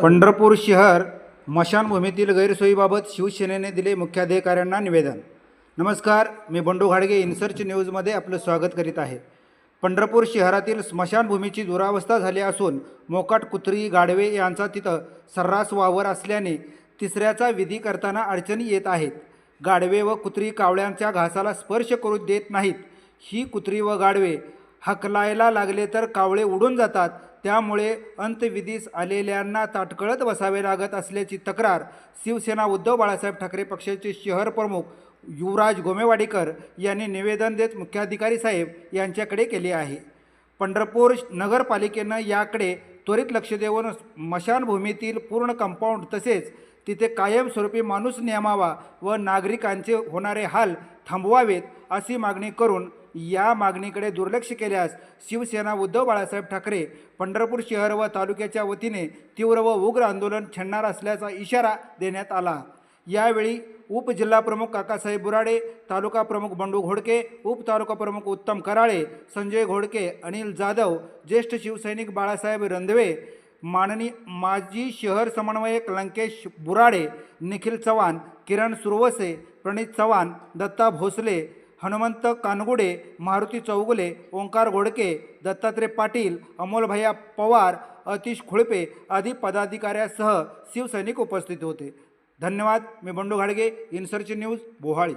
पंढरपूर शहर मशानभूमीतील गैरसोयीबाबत शिवसेनेने दिले मुख्याधिकाऱ्यांना निवेदन. नमस्कार मी बंडू घाडगे इन्सर्च न्यूजमध्ये आपलं स्वागत करीत आहे. पंढरपूर शहरातील स्मशानभूमीची दुरावस्था झाली असून मोकाट कुत्री गाडवे यांचा तिथं सर्रास वावर असल्याने तिसऱ्याचा विधी करताना अडचणी येत आहेत. गाडवे व कुत्री कावळ्यांच्या घासाला स्पर्श करू देत नाहीत. ही कुत्री व गाडवे हकलायला लागले तर कावळे उडून जातात. त्यामुळे अंतविधीस आलेल्यांना ताटकळत बसावे लागत असल्याची तक्रार शिवसेना उद्धव बाळासाहेब ठाकरे पक्षाचे शहर प्रमुख युवराज गोमेवाडीकर यांनी निवेदन देत मुख्याधिकारी साहेब यांच्याकडे केले आहे. पंढरपूर नगरपालिकेनं याकडे त्वरित लक्ष देऊन स्मशानभूमीतील पूर्ण कंपाऊंड तसेच तिथे कायमस्वरूपी माणूस नेमावा व नागरिकांचे होणारे हाल थांबवावेत अशी मागणी करून या मागणीकडे दुर्लक्ष केल्यास शिवसेना उद्धव बाळासाहेब ठाकरे पंढरपूर शहर व तालुक्याच्या वतीने तीव्र व उग्र आंदोलन छेडणार असल्याचा इशारा देण्यात आला. यावेळी उपजिल्हाप्रमुख काकासाहेब बुराडे तालुका प्रमुख बंडू घोडके उपतालुका प्रमुख उत्तम कराळे संजय घोडके अनिल जाधव ज्येष्ठ शिवसैनिक बाळासाहेब रंधवे माननी माजी शहर समन्वयक लंकेश बुराडे निखिल चव्हाण किरण सुरवसे प्रणित चव्हाण दत्ता भोसले हनुमंत कानगुडे मारुती चौगुले ओंकार घोडके दत्तात्रय पाटील अमोलभैया पवार अतिश खुळपे आदी पदाधिकाऱ्यासह शिवसैनिक उपस्थित होते. धन्यवाद. मी बंडू घाडगे इन्सर्ची न्यूज बोहाळी.